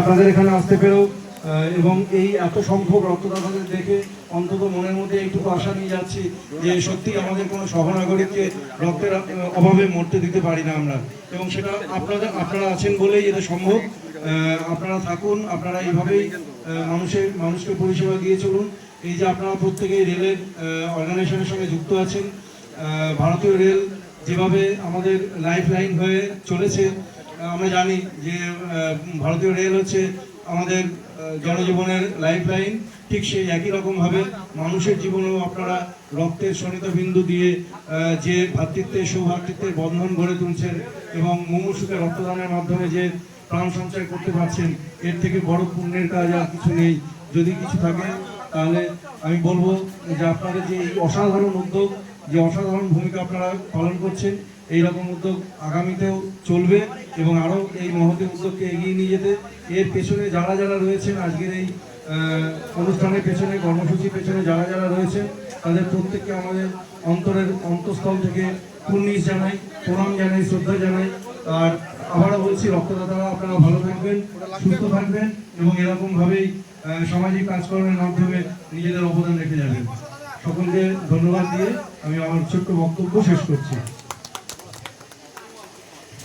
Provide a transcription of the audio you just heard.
আপনাদের এখানে আসতে পেরেও এবং এই এত সংখ্যক রক্তদাতাদের দেখে অন্তত মনের মধ্যে এইটুকু আশা নিয়ে যাচ্ছি যে সত্যি আমাদের কোনো সহনাগরিককে রক্তের অভাবে মরতে দিতে পারি না আমরা। এবং সেটা আপনাদের, আপনারা আছেন বলেই এটা সম্ভব। আপনারা থাকুন, আপনারা এইভাবেই মানুষের, মানুষকে পরিষেবা দিয়ে চলুন। এই যে আপনারা প্রত্যেকেই রেলের অর্গানাইজেশনের সঙ্গে যুক্ত আছেন ভারতীয় রেল যেভাবে আমাদের লাইফ লাইন হয়ে চলেছে আমরা জানি যে ভারতীয় রেল হচ্ছে আমাদের জনজীবনের লাইফ লাইন ঠিক সেই একই রকমভাবে মানুষের জীবনেও আপনারা রক্তের শনিত বিন্দু দিয়ে যে ভ্রাতৃত্বের সৌভাতৃত্বের বন্ধন গড়ে তুলছেন এবং মুমূর্ষুকে রক্তদানের মাধ্যমে যে প্রাণ সঞ্চয় করতে পারছেন, এর থেকে বড় পুণ্যের কাজ আর কিছু নেই। যদি কিছু থাকে, তাহলে আমি বলব যে আপনাদের যে অসাধারণ উদ্যোগ যে অসাধারণ ভূমিকা আপনারা পালন করছেন এই রকম উদ্যোগ আগামীতেও চলবে এবং আরও এই মহতী উদ্যোগকে এগিয়ে নিয়ে যেতে। এর পেছনে যারা যারা রয়েছেন, আজকের এই অনুষ্ঠানের পেছনে, কর্মসূচির পেছনে যারা যারা রয়েছেন, তাদের প্রত্যেককে আমাদের অন্তরের অন্তঃস্থল থেকে কুর্নিশ জানাই, প্রণাম জানাই, শ্রদ্ধা জানাই। আর আবারও বলছি, রক্তদাতারা আপনারা ভালো থাকবেন, সুস্থ থাকবেন এবং এরকমভাবেই সামাজিক কাজকর্মের মাধ্যমে নিজেদের অবদান রেখে যাবেন। সকলকে ধন্যবাদ দিয়ে আমি আমার ছোট্ট বক্তব্য শেষ করছি।